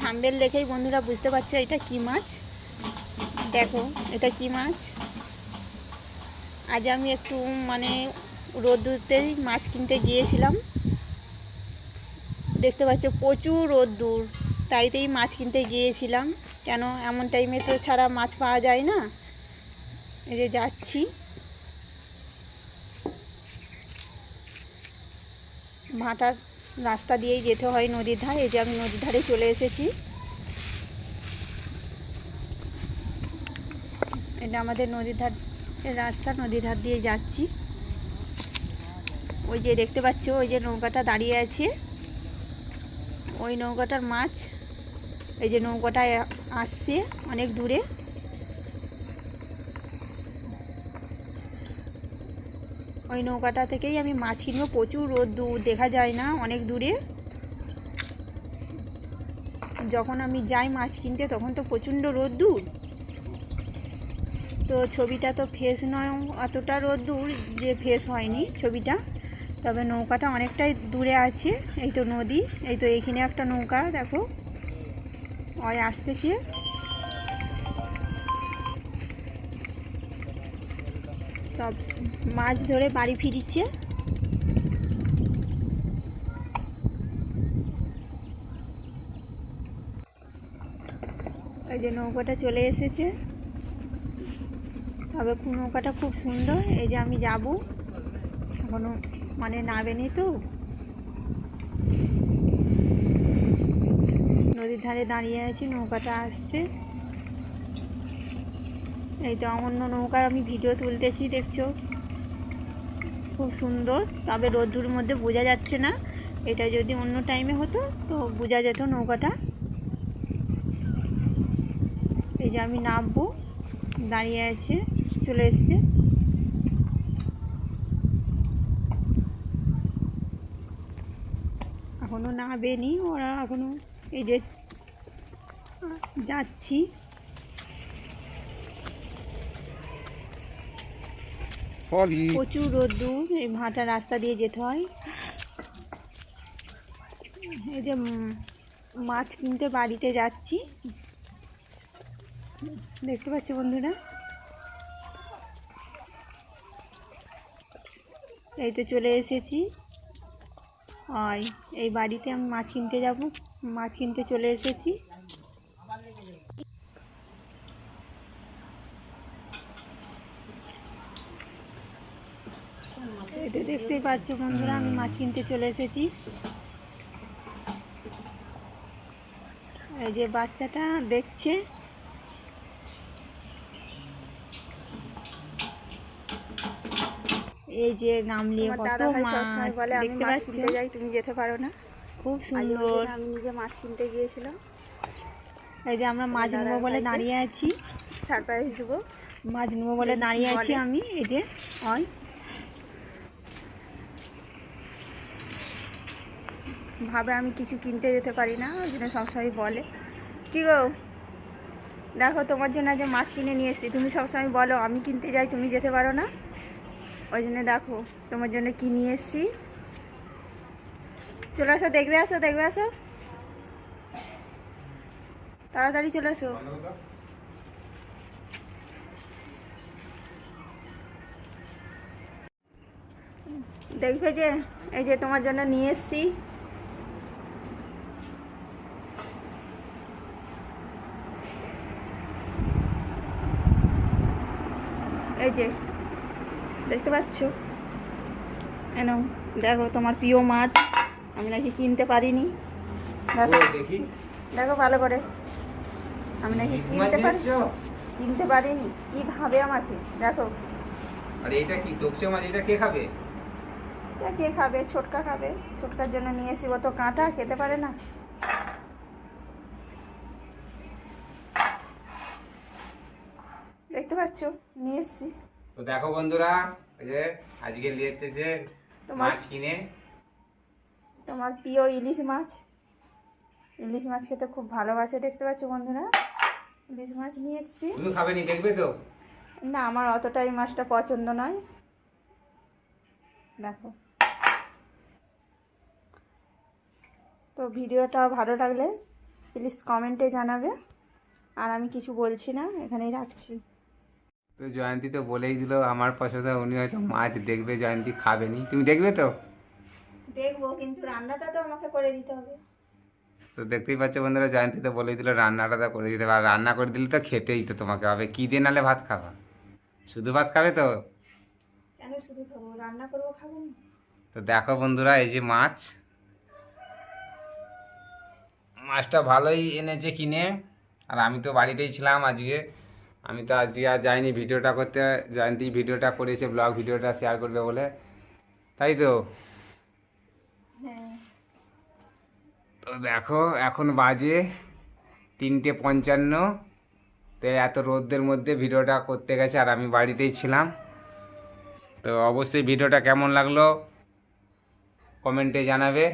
Thumbnail দেখেই বন্ধুরা বুঝতে পারছ, এটা কি মাছ? দেখো, এটা কি মাছ? আজ আমি একটু মানে রোদ্দুরতেই মাছ কিনতে গিয়েছিলাম। দেখতে পাচ্ছ, প্রচুর রোদ্দুর, তাইতেই মাছ কিনতে গিয়েছিলাম। কেন, এমন টাইমে তো ছাড়া মাছ পাওয়া যায় না? এই যে যাচ্ছি। ভাটার রাস্তা দিয়েই যেতে হয় নদীর ধারে, এই যে আমি নদীর ধারে চলে এসেছি। এটা আমাদের নদীর ধার রাস্তা নদীর ধার দিয়ে যাচ্ছি। ওই যে দেখতে পাচ্ছ, ওই যে নৌকাটা দাঁড়িয়ে আছে। ওই নৌকাটার মাছ, এই যে নৌকাটায় আসছে অনেক দূরে। ওই নৌকাটা থেকেই আমি মাছ কিনবো। প্রচুর রোদ দেখা যায় না অনেক দূরে। যখন আমি যাই মাছ কিনতে, তখন তো প্রচণ্ড রোদ দূর। তো ছবিটা তো ফেস নয়, অতটা রোদ দূর যে ফেস হয়নি ছবিটা। তবে নৌকাটা অনেকটাই দূরে আছে, এই তো নদী, এই তো এখানে একটা নৌকা, দেখো। ওই আসতেছে। সব মাছ ধরে বাড়ি ফিরিচ্ছে। এই যে নৌকাটা চলে এসেছে। তবে নৌকাটা খুব সুন্দর। এই যে আমি যাব। এখনও মানে নাবেনি তো। নদীর ধারে দাঁড়িয়ে আছি। নৌকাটা আসছে। এই তো অন্য নৌকার আমি ভিডিও তুলতেছি, দেখছ? খুব সুন্দর। তবে রোদ্দুর মধ্যে বোঝা যাচ্ছে না। এটা যদি অন্য টাইমে হতো, তো বোঝা যেত নৌকাটা। এই যে আমি নামবো, দাঁড়িয়ে আছে, চলে এসছে। এখনও নাবেনি ওরা এখনও এই যে যাচ্ছি। প্রচুর রোদ্দুর, এই ভাটা রাস্তা দিয়ে যেতে হয়। এই যে মাছ কিনতে বাড়িতে যাচ্ছি। দেখতে পাচ্ছ বন্ধুরা? এই তো চলে এসেছি। এই বাড়িতে আমি মাছ কিনতে যাব। মাছ কিনতে চলে এসেছি। এই তো দেখতেই পাচ্ছ বন্ধুরা আমি মাছ কিনতে চলে এসেছি। এই যে বাচ্চাটা দেখছে। এই যে গামলিয়ে কত মাছ দেখতে পাচ্ছ? যাই তুমি যেতে পারো না। খুব সুন্দর। আমি নিজে মাছ কিনতে গিয়েছিলাম। এই যে আমরা মাছ নেব বলে দাঁড়িয়ে আছি। সারপ্রাইজ দেবো। মাছ নেব বলে দাঁড়িয়ে আছি আমি এই যে হয় ভাবে আমি কিছু কিনতে যেতে পারি না, ওই জন্য সবসময় বলে। কি গো? দেখো তোমার জন্য যে মাছ কিনে নিয়ে এসেছি, তুমি সবসময় বলো আমি কিনতে যাই, তুমি যেতে পারো না? ওই জন্য দেখো তোমার জন্য কি নিয়ে এসেছি। চলে আসো, দেখবে আসো দেখবে আসো। তাড়াতাড়ি চলে আসো। দেখবে যে, এই যে তোমার জন্য নিয়ে এসেছি। এই যে দেখতে পাচ্ছ? কেন দেখো তোমার প্রিয় মাছ আমি নাকি কিনতে পারিনি। দেখো দেখো। ভালো করে। আমি নাকি কিনতে পারি কিনতে পারিনি। কি ভাবে আমাকে? দেখো। আরে এটা কি মাছ? এটা কে খাবে? এটা কে খাবে? ছোটকা খাবে। ছোটকার জন্য নিয়ে এসি ও তো কাঁটা খেতে পারে না। দেখতে পাচ্ছ? নিয়ে এসছি। তো দেখো বন্ধুরা এই যে আজকে নিয়ে এসেছে মাছ কিনে। তোমার প্রিয় ইলিশ মাছ। ইলিশ মাছ খেতে খুব ভালোবাসে দেখতে পাচ্ছ বন্ধুরা? ইলিশ মাছ নিয়ে এসছি। তুমি খাবে নি দেখবে তো? না আমার অতটা এই মাছটা পছন্দ নয়। দেখো। তো ভিডিওটা ভালো লাগলে প্লিজ কমেন্টে জানাবে। আর আমি কিছু বলছি না এখানেই রাখছি। তো জয়ন্তী তো বলেই দিল আমার পছন্দ উনি হয়তো মাছ দেখবে জয়ন্তী খাবে নি তুমি দেখবে তো? দেখব কিন্তু রান্নাটা তো আমাকে করে দিতে হবে। তো দেখতেই পাচ্ছ বন্ধুরা জয়ন্তী তো বলেই দিল রান্নাটা তো করে দিতে আর রান্না করে দিলে তো খেতেই তো তোমাকে হবে। কী দিয়ে নালে ভাত খাবা? শুধু ভাত খাবে তো? কেন শুধু খাব? রান্না করব খাব তো দেখো বন্ধুরা এই যে মাছ। মাছটা ভালোই এনেছে কিনে। আর আমি তো বাড়িতেই ছিলাম আজকে। আমি তো আজকে আর যাইনি ভিডিওটা করতে। জয়ন্তী ভিডিওটা করেছে ব্লগ ভিডিওটা শেয়ার করবে বলে। তাই তো? হ্যাঁ। তো দেখো এখন বাজে তিনটে পঞ্চান্ন। তো এত রোদ্রের মধ্যে ভিডিওটা করতে গেছে আর আমি বাড়িতেই ছিলাম। তো অবশ্যই ভিডিওটা কেমন লাগল? কমেন্টে জানাবে।